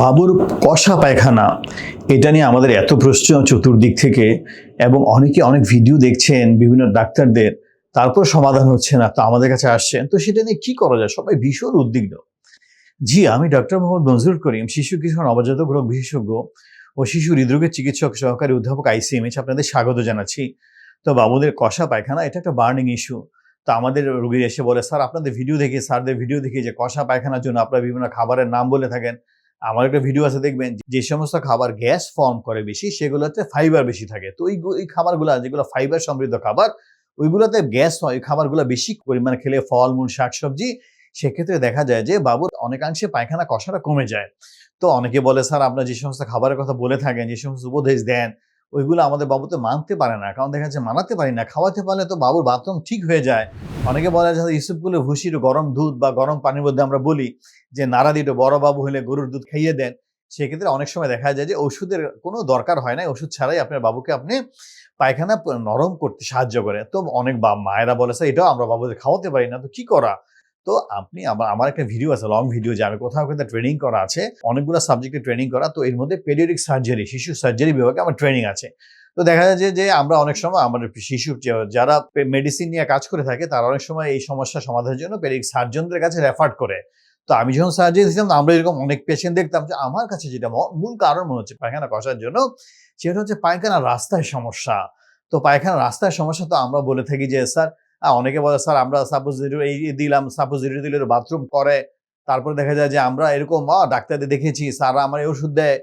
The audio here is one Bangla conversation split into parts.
বাবুর কষা পায়খানা, এটা নিয়ে আমাদের এত প্রশ্ন চতুর্দিক থেকে এবং অনেকে অনেক ভিডিও দেখছেন বিভিন্ন ডাক্তারদের, তারপর সমাধান হচ্ছে না, তো আমাদের কাছে আসছেন। তো সেটা নিয়ে কি করা যায়? সবাই ভীষণ উদ্বিগ্ন। জি, আমি ডক্টর মোহাম্মদ মঞ্জুর করিম, শিশু কিশোর নবজাতক রোগ বিশেষজ্ঞ ও শিশু হৃদরোগের চিকিৎসক সহকারী অধ্যাপক আইসিএমএইচ আপনাদের স্বাগত জানাচ্ছি। তো বাবুদের কষা পায়খানা, এটা একটা বার্নিং ইস্যু তো আমাদের রোগী এসে বলে, স্যার, আপনাদের ভিডিও দেখি, স্যারদের ভিডিও দেখি যে কষা পায়খানার জন্য আপনারা বিভিন্ন খাবারের নাম বলে থাকেন আমার একটা ভিডিও আছে, দেখবেন, যে সমস্ত খাবার গ্যাস ফর্ম করে বেশি, সেগুলোতে ফাইবার বেশি থাকে। তো ওই খাবারগুলো, যেগুলো ফাইবার সমৃদ্ধ খাবার, ওইগুলোতে গ্যাস হয়, ওই খাবারগুলো বেশি পরিমাণে খেলে ফলমূল, শাকসবজি, সেক্ষেত্রে দেখা যায় যে বাবুর অনেকাংশে পায়খানা কষাটা কমে যায়। তো অনেকে বলে, স্যার, আপনার যে সমস্ত খাবারের কথা বলে থাকেন, যে সমস্ত উপদেশ দেন ওইগুলো আমাদের বাবু তো মানতে পারে না, কারণ দেখা যাচ্ছে মানাতে পারি না, খাওয়াতে পারলে তো বাবুর বাথরুম ঠিক হয়ে যায়। অনেকে বলে যে ইসুপগুলো ভুসির গরম দুধ বা গরম পানির মধ্যে আমরা বলি যে, নাড়া দিয়ে বড় বাবু হলে গরুর দুধ খাইয়ে দেন। সেক্ষেত্রে অনেক সময় দেখা যায় যে ওষুধের কোনো দরকার হয় না ওষুধ ছাড়াই আপনার বাবুকে আপনি পায়খানা নরম করতে সাহায্য করে। তো অনেক মায়েরা বলে এটাও আমরা বাবুদের খাওয়াতে পারি না, তো কি করা? তো আপনি আমার আমার একটা ভিডিও আছে লং ভিডিও যে আমি কোথাও কোথাও ট্রেনিং করা আছে, অনেকগুলো সাবজেক্টে ট্রেনিং করা, তো এর মধ্যে পেডিয়াট্রিক সার্জারি শিশু সার্জারি বিভাগে আমার ট্রেনিং আছে। তো দেখা যায় যে- আমরা অনেক সময় আমাদের শিশু যারা মেডিসিন নিয়ে কাজ করে থাকে, তারা অনেক সময় এই সমস্যা সমাধানের জন্য পেডিক সার্জনদের কাছে রেফার করে। তো আমি যখন সার্জারি দিয়েছিলাম আমরা এরকম অনেক পেশেন্ট দেখতাম যে, আমার কাছে যেটা মূল কারণ মনে হচ্ছে পায়খানা কষার জন্য, সেটা হচ্ছে পায়খানা রাস্তায় সমস্যা। তো পায়খানা রাস্তায় সমস্যা তো আমরা বলে থাকি যে, স্যার অনেকে বলে, স্যার, আমরা সাপোজ এই দিলাম সাপোজ দিলে বাথরুম করে। তারপরে দেখা যায় যে, আমরা এরকম ডাক্তারদের দেখেছি, স্যার আমার এই ওষুধ দেয়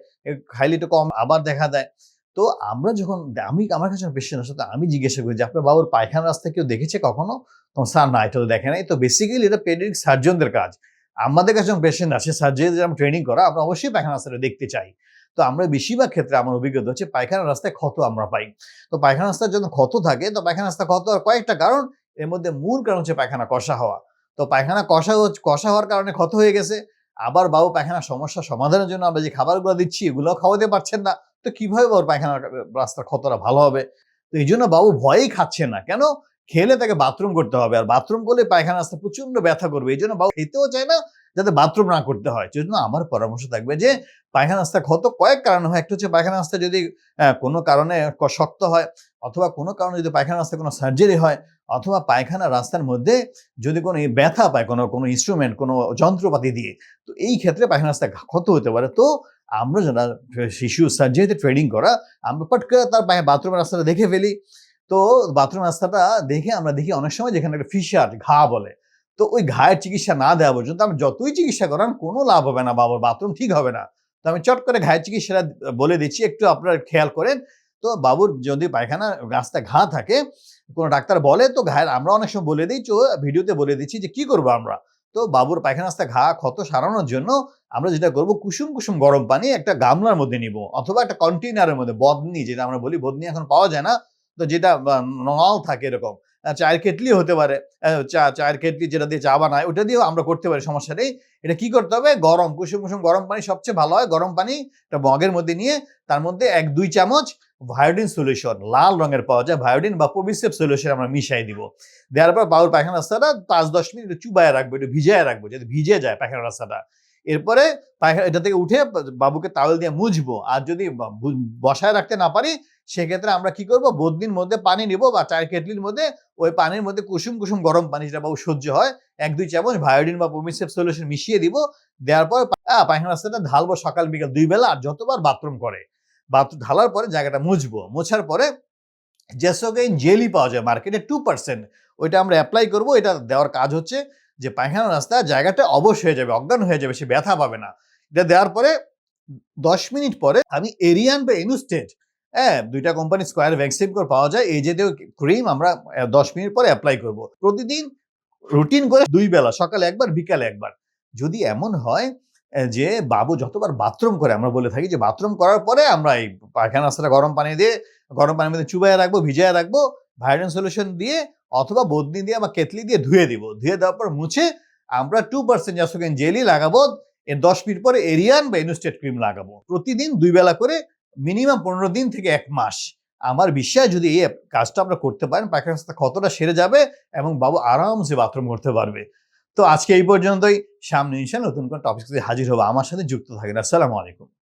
খাইলে একটু কম। আবার দেখা দেয় তো আমরা যখন, আমি, আমার কাছে পেশেন্ট আসলে আমি জিজ্ঞাসা করি যে, আপনার বাবুর পায়খানা রাস্তা কেউ দেখেছে কখনো? তখন স্যার, না, এটা তো দেখে নাই। তো বেসিক্যালি এটা পেডিক সার্জনদের কাজ। আমাদের কাছে যখন পেশেন্ট আসে সার্জারি যেমন ট্রেনিং করা, আমরা অবশ্যই পায়খানা রাস্তাটা দেখতে চাই। তো আমরা বেশিরভাগ ক্ষেত্রে আমার অভিজ্ঞতা হচ্ছে পায়খানা রাস্তায় ক্ষত আমরা পাই। তো পায়খানা রাস্তার যখন ক্ষত থাকে, তো পায়খানা রাস্তা ক্ষত আর কয়েকটা কারণ এর মধ্যে মূল কারণ হচ্ছে পায়খানা, কষা হওয়া। তো পায়খানা, কষা কষা হওয়ার কারণে ক্ষত হয়ে গেছে। আবার বাবু পায়খানা সমস্যা সমাধানের জন্য আমরা যে খাবারগুলো দিচ্ছি এগুলো খাওয়াতে পারছেন না। তো কীভাবে বাবুর পায়খানা রাস্তার ক্ষতটা ভালো হবে? তো এই জন্য বাবু ভয়েই খাচ্ছে না। কেন? খেলে তাকে বাথরুম করতে হবে। আর বাথরুম করলে পায়খানা রাস্তা প্রচণ্ড ব্যথা করবে। এই জন্য বাবু খেতেও চায় না যাতে বাথরুম না করতে হয়। সেই জন্য আমার পরামর্শ থাকবে যে, পায়খানা রাস্তা ক্ষত কয়েক কারণে হয়। একটা হচ্ছে পায়খানা রাস্তা যদি কোনো কারণে শক্ত হয়, অথবা কোনো কারণে যদি পায়খানা রাস্তায় কোনো সার্জারি হয়, অথবা পায়খানা রাস্তার মধ্যে যদি কোনো ব্যথা পায়, কোনো কোনো ইনস্ট্রুমেন্ট কোনো যন্ত্রপাতি দিয়ে, তো এই ক্ষেত্রে পায়খানা রাস্তা ক্ষত হতে পারে। তো আমরা যারা শিশু সার্জারিতে ট্রেনিং করা, আমরা পট করে তার বাথরুমের রাস্তাটা দেখে ফেলি। তো বাথরুম রাস্তাটা দেখে আমরা দেখি অনেক সময় যেখানে একটা ফিশার ঘা বলে। তো ওই ঘায়ের চিকিৎসা না দেওয়া পর্যন্ত আমি যতই চিকিৎসা করান কোনো লাভ হবে না, বাবার বাথরুম ঠিক হবে না। তো আমি চট করে ঘায়ের চিকিৎসাটা বলে দিচ্ছি, একটু আপনারা খেয়াল করেন। তো বাবুর যদি পায়খানা রাস্তা ঘা থাকে, কোনো ডাক্তার বলে, তো ঘায়ের আমরা অনেক সময় বলে দিই, তো ভিডিওতে বলে দিচ্ছি যে কি করব আমরা? তো বাবুর পায়খানা রাস্তা ঘা, ক্ষত সারানোর জন্য আমরা যেটা করব, কুসুম কুসুম গরম পানি একটা গামলার মধ্যে নিব, অথবা একটা কন্টেনারের মধ্যে, বদনি, যেটা আমরা বলি, বদনি এখন পাওয়া যায় না, তো যেটা নল থাকে এরকম চায়ের কেটলি হতে পারে। চা, চায়ের কেটলি যেটা দিয়ে চা বানায়, ওটা দিয়েও আমরা করতে পারি, সমস্যা নেই। এটা কি করতে হবে? গরম, কুসুম কুসুম গরম পানি সবচেয়ে ভালো হয়। গরম পানি একটা মগের মধ্যে নিয়ে তার মধ্যে এক, দুই চামচ ভায়োডিন সলিউশন, লাল রঙের পাওয়া যায় ভায়োডিন বা পবিসেপ সলিউশন আমরা মিশাই দিব। দেওয়ার পর বাবুর পায়খানা রাস্তাটা পাঁচ, দশ মিনিট চুবায় রাখব একটু ভিজায় রাখব, যাতে ভিজে যায় পায়খানা রাস্তাটা। এরপরে পায়খানা এটা থেকে উঠে বাবুকে তাওয়েল দিয়ে মুছবো। আর যদি বসায় রাখতে না পারি, সেক্ষেত্রে আমরা কি করব? বদনির মধ্যে পানি নিব বা চায়ের কেটলির মধ্যে ওই পানির মধ্যে কুসুম কুসুম গরম পানি যেটা বাবু সহ্য হয়, এক, দুই চামচ ভায়োডিন বা পমিসেপ সলিউশন মিশিয়ে দিব। দেওয়ার পর পায়খানা রাস্তাটা ঢালবো সকাল বিকাল দুই বেলা আর যতবার বাথরুম করে। বাথরুম ঢালার পরে জায়গাটা মুছবো। মোছার পরে জেসোগেইন জেলি পাওয়া যায় মার্কেটে টু পার্সেন্ট। ওইটা আমরা অ্যাপ্লাই করব। এটা দেওয়ার কাজ হচ্ছে যে পায়খানা রাস্তা জায়গাটা অবশ হয়ে যাবে, অজ্ঞান হয়ে যাবে, সে ব্যথা পাবে না। এটা দেওয়ার পরে দশ মিনিট পরে আমি এরিয়ান বা এনুস্টেট হ্যাঁ দুইটা কোম্পানি স্কোয়ার ভ্যাকসিন করে পাওয়া যায়, এই জাতীয় ক্রিম আমরা দশ মিনিট পরে অ্যাপ্লাই করব। প্রতিদিন রুটিন করে দুই বেলা, সকালে একবার, বিকালে একবার। যদি এমন হয় যে বাবু যতবার বাথরুম করে, আমরা বলে থাকি যে বাথরুম করার পরে আমরা এই পায়খানা রাস্তাটা গরম পানি দিয়ে, গরম পানির মধ্যে চুবাইয়া রাখব, ভিজাইয়া রাখব ভাইরান সলিউশন দিয়ে অথবা বদনি দিয়ে বা কেতলি দিয়ে ধুয়ে দিব। ধুয়ে দেওয়ার পর মুছে আমরা টু পার্সেন্ট জাসোকেন জেলি লাগাবো, এর দশ মিনিট পরে এরিয়ান বা ইনুস্টেট ক্রিম লাগাবো। প্রতিদিন দুই বেলা করে মিনিমাম পনেরো দিন থেকে এক মাস। আমার বিশ্বাস যদি এই কাজটা আমরা করতে পারেন পায়খানা রাস্তা কতটা সেরে যাবে এবং বাবু আরামসে বাথরুম করতে পারবে। তো আজকে এই পর্যন্তই। সামনে ইনশাল্লাহ নতুন কোন টপিক হাজির হব। আমার সাথে যুক্ত থাকেন। আসসালামু আলাইকুম।